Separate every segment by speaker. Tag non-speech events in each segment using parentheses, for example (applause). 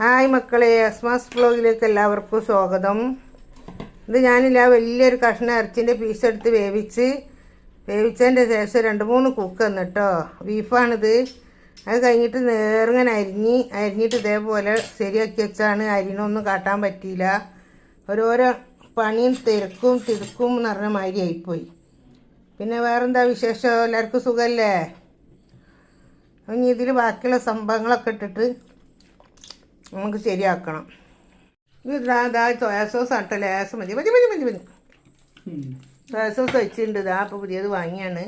Speaker 1: Hi മക്കളെ അസ്മാസ് ബ്ലോഗിലേക്ക് എല്ലാവർക്കും സ്വാഗതം. ഇത് ഞാനില്ല വലിയൊരു കഷ്ണം ഇറച്ചിന്റെ പീസ് എടുത്ത് വേവിച്ച് വേവിച്ചതിന്റെ ശേഷം രണ്ട് മൂന്ന് കുക്ക് തന്നിട്ടോ ബീഫാണിത് അത് കഴിഞ്ഞിട്ട് നേർങ്ങനെ അരിഞ്ഞ് അരിഞ്ഞിട്ട് ഇതേപോലെ ശരിയാക്കി വെച്ചാണ്. അരിനൊന്നും കാട്ടാൻ പറ്റിയില്ല. ഓരോരോ പണിയും തിരക്കും തിടുക്കും എന്ന് പറഞ്ഞ മാതിരി ആയിപ്പോയി. പിന്നെ വേറെന്താ വിശേഷം? എല്ലാവർക്കും സുഖമല്ലേ ഇനി ഇതിൽ ബാക്കിയുള്ള സംഭവങ്ങളൊക്കെ ഇട്ടിട്ട് നമുക്ക് ശരിയാക്കണം. ഇത് സോയാ സോസ് ആട്ടോ ലേസം മതി മതി മതി മതി മതി. സോയാ സോസ് വെച്ചിട്ടുണ്ട് ഇതാ അപ്പോൾ പുതിയത് വാങ്ങിയാണ്.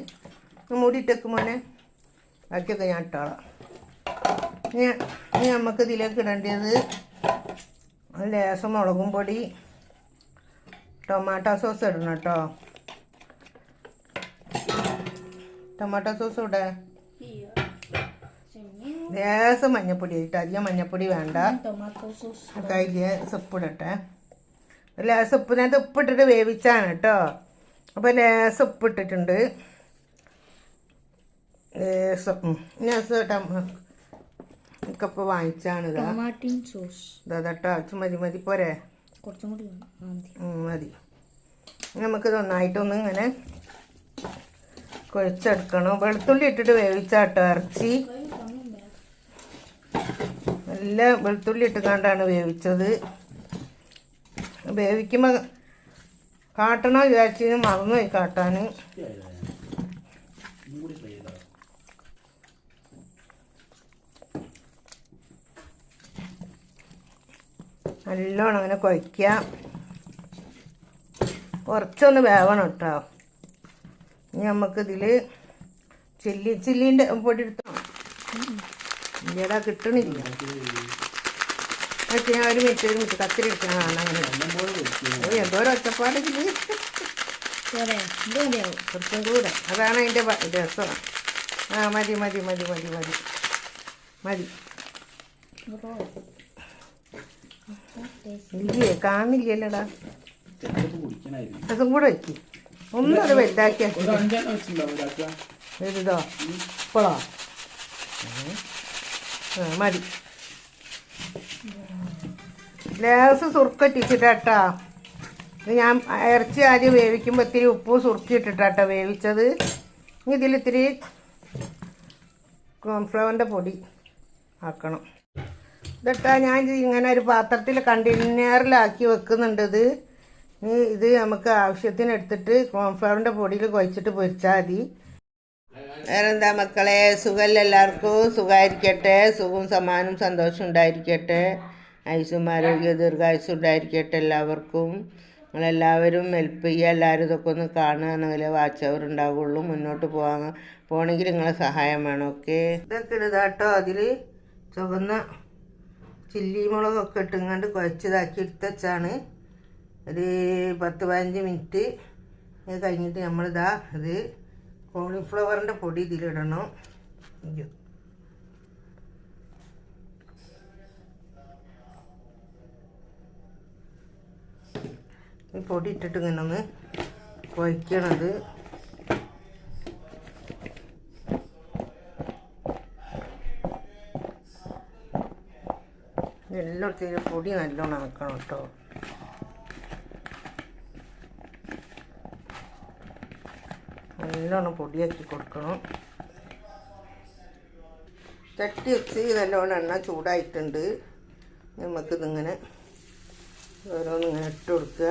Speaker 1: മൂടിയിട്ടേക്ക് മോനെ. ബാക്കിയൊക്കെ ഞാൻ ഇട്ടോളാം. ഇനി നമുക്ക് ഇതിലേക്ക് ഇടേണ്ടത് ലേസം മുളകും പൊടി ടൊമാറ്റോ സോസ് ഇടണം കേട്ടോ. ടൊമാറ്റോ സോസ് ഇവിടെ ലേസം മഞ്ഞപ്പൊടി ഇട്ട് അധികം മഞ്ഞപ്പൊടി വേണ്ട.
Speaker 2: ടൊമാറ്റോ സോസ്
Speaker 1: ലേശം ഉപ്പിടട്ടെ നേരത്തെ ഉപ്പിനകത്ത് ഉപ്പിട്ടിട്ട് വേവിച്ചാണ് കേട്ടോ അപ്പോൾ ലേശം ഉപ്പിട്ടിട്ടുണ്ട് ലേശം ലേശം ഇക്കപ്പോൾ വാങ്ങിച്ചാണ് ഇതാ.
Speaker 2: ടൊമാറ്റിൻ സോസ്
Speaker 1: ഇത് മതി മതി പോരെ.
Speaker 2: കുറച്ചും കൂടി മതി.
Speaker 1: നമുക്ക് നന്നായിട്ടൊന്ന് ഇങ്ങനെ കുഴച്ചെടുക്കണം. വെളുത്തുള്ളി ഇട്ടിട്ട് വേവിച്ചാട്ടോ ഇറച്ചി. നല്ല വെളുത്തുള്ളി ഇട്ടുകൊണ്ടാണ് വേവിച്ചത്. വേവിക്കുമ്പോൾ കാട്ടണോ വിചാരിച്ച് മറന്നുപോയി കാട്ടാൻ നല്ലോണം അങ്ങനെ കുഴയ്ക്കുക കുറച്ചൊന്ന് വേവണം കേട്ടോ ഇനി നമുക്കിതിൽ ചില്ലി ചില്ലീന്റെ പൊടി എടുത്തോ ഇല്ലടാ കിട്ടണില്ല. ഞാൻ ഒരു മിനിറ്റ് ഒരു മിനിറ്റ് കത്തിരി എടുക്കണം. കാണാൻ അങ്ങനെ. എന്തോ ഒരു
Speaker 2: ഒറ്റപ്പാട്
Speaker 1: കുറച്ചും കൂടെ. അതാണ് അതിന്റെ രസം. ആ മതി മതി മതി മതി മതി. മതി. ഇല്ലേ കാണില്ലല്ലോടാ അതും കൂടെ വെക്കി. ഒന്നും അത് വലുതാക്കിയാ വലുതോ? ഇപ്പോഴോ മതി. ലേസ് സുറുക്കറ്റിച്ചിട്ടാട്ടാ ഇത് ഞാൻ ഇറച്ചി ആദ്യം വേവിക്കുമ്പോൾ ഇത്തിരി ഉപ്പും സുറുക്കിയിട്ടിട്ടാട്ടോ വേവിച്ചത്. ഇനി ഇതിൽ ഇത്തിരി കോൺഫ്ലവറിന്റെ പൊടി ആക്കണം. ഇതിട്ടാ ഞാൻ ഇങ്ങനെ ഒരു പാത്രത്തിൽ കണ്ടെയ്നറിലാക്കി വെക്കുന്നുണ്ട് ഇത്. ഇനി ഇത് നമുക്ക് ആവശ്യത്തിന് എടുത്തിട്ട് കോൺഫ്ലവറിന്റെ പൊടിയിൽ കുഴച്ചിട്ട് പൊരിച്ചാൽ മതി. വേറെന്താ മക്കളെ? സുഖമല്ല എല്ലാവർക്കും? സുഖമായിരിക്കട്ടെ സുഖവും സമാനവും സന്തോഷം ഉണ്ടായിരിക്കട്ടെ. ആയുസും ആരോഗ്യ ദീർഘായുസും ഉണ്ടായിരിക്കട്ടെ എല്ലാവർക്കും. നിങ്ങളെല്ലാവരും ഹെൽപ്പ് ചെയ്യുക. എല്ലാവരും ഇതൊക്കെ ഒന്ന് കാണുക എന്നെങ്കിലേ വാച്ച് ഉണ്ടാവുള്ളൂ. മുന്നോട്ട് പോകാൻ പോകണമെങ്കിൽ നിങ്ങളെ സഹായം വേണം. ഓക്കെ ഇതൊക്കെ ഇടുതാട്ടോ അതിൽ ചുവന്ന ചില്ലി മുളകൊക്കെ ഇട്ടുങ്ങാണ്ട് കുഴച്ചതാക്കി എടുത്തച്ചാണ് ഒരു പത്ത് പതിനഞ്ച് മിനിറ്റ് കഴിഞ്ഞിട്ട് നമ്മളിതാ ഇത് കോളിഫ്ലവറിന്റെ പൊടി ഇതിലിടണം. അയ്യോ. ഈ പൊടി ഇട്ടിട്ട് ഇങ്ങനെ ഒന്ന് കുഴക്കണത് എല്ലായിടത്തും പൊടി നല്ലോണം ആക്കണം കേട്ടോ. നല്ലോണം പൊടിയാക്കി കൊടുക്കണം. തട്ടി വെച്ച് നല്ലോണം എണ്ണ ചൂടായിട്ടുണ്ട്. നമുക്കിതിങ്ങനെ ഓരോന്നിങ്ങനെ ഇട്ട് കൊടുക്കുക.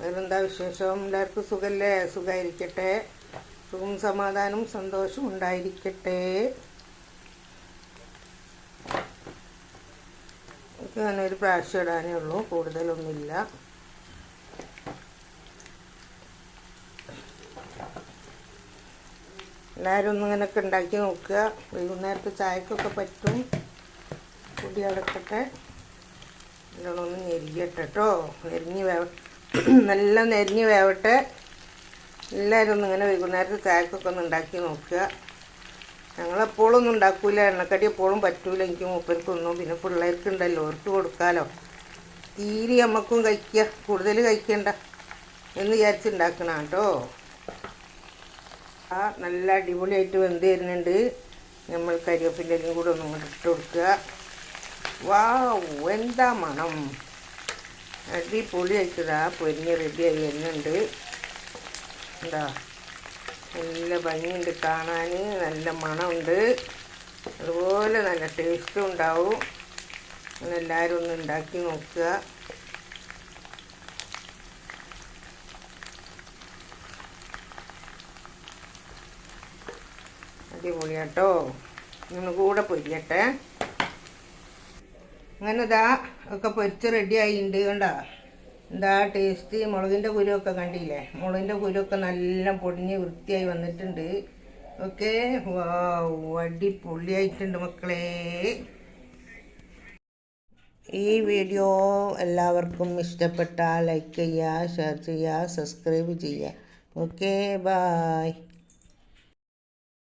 Speaker 1: വേറെന്താ വിശേഷം? എല്ലാവർക്കും സുഖല്ലേ? സുഖമായിരിക്കട്ടെ സുഖം സമാധാനവും സന്തോഷവും ഉണ്ടായിരിക്കട്ടെ. എനിക്ക് അങ്ങനെ ഒരു പ്രാവശ്യം ഇടാനേ ഉള്ളൂ കൂടുതലൊന്നുമില്ല. എല്ലാവരും ഒന്നും ഇങ്ങനെയൊക്കെ ഉണ്ടാക്കി നോക്കുക. വൈകുന്നേരത്തെ ചായക്കൊക്കെ പറ്റും. പൊടി അടക്കട്ടെ. നല്ലോണം ഒന്ന് നെരിയട്ടെ കേട്ടോ. നെരിഞ്ഞ് വേവ (clears throat) നല്ല നെരിഞ്ഞ് വേവട്ടെ. എല്ലാവരും ഒന്ന് ഇങ്ങനെ വൈകുന്നേരത്ത് ചായക്കൊക്കെ ഒന്ന് ഉണ്ടാക്കി നോക്കുക. ഞങ്ങളെപ്പോഴും ഒന്നും ഉണ്ടാക്കൂല. എണ്ണക്കടി എപ്പോഴും പറ്റൂല. എനിക്ക് മൂപ്പർക്കൊന്നും. പിന്നെ പിള്ളേർക്ക് ഉണ്ടല്ലോ അവർക്ക് കൊടുക്കാലോ. തീരി അമ്മക്കും കഴിക്കുക കൂടുതൽ കഴിക്കണ്ട എന്ന് വിചാരിച്ചുണ്ടാക്കണം കേട്ടോ. ആ നല്ല അടിപൊളിയായിട്ട് വെന്ത് വരുന്നുണ്ട്. നമ്മൾ കരിവേപ്പിന്റെ എല്ലാം കൂടെ ഒന്നും കൂടെ ഇട്ട് കൊടുക്കുക. വാ എന്താ മണം. അടിപൊളിയായിട്ടതാ പൊരിഞ്ഞ് റെഡിയായി വരുന്നുണ്ട്. എന്താ നല്ല ഭംഗിയുണ്ട് കാണാൻ നല്ല മണമുണ്ട്. അതുപോലെ നല്ല ടേസ്റ്റും ഉണ്ടാവും. എല്ലാവരും ഒന്ന് ഉണ്ടാക്കി നോക്കുക. അടിപൊളിയാട്ടോ. ഒന്ന് കൂടെ പൊരിയട്ടെ. അങ്ങനെ ഇതാ ഒക്കെ പൊരിച്ച് റെഡി ആയിട്ടുണ്ട് കണ്ടോ? എന്താ ടേസ്റ്റ് മുളകിന്റെ കുരുവൊക്കെ കണ്ടില്ലേ? മുളകിന്റെ കുരുവൊക്കെ നല്ല പൊടിഞ്ഞ് വൃത്തിയായി വന്നിട്ടുണ്ട്. ഓക്കെ അടിപൊളിയായിട്ടുണ്ട് മക്കളെ. ഈ വീഡിയോ എല്ലാവർക്കും ഇഷ്ടപ്പെട്ടാൽ ലൈക്ക് ചെയ്യുക ഷെയർ ചെയ്യുക സബ്സ്ക്രൈബ് ചെയ്യുക. Okay bye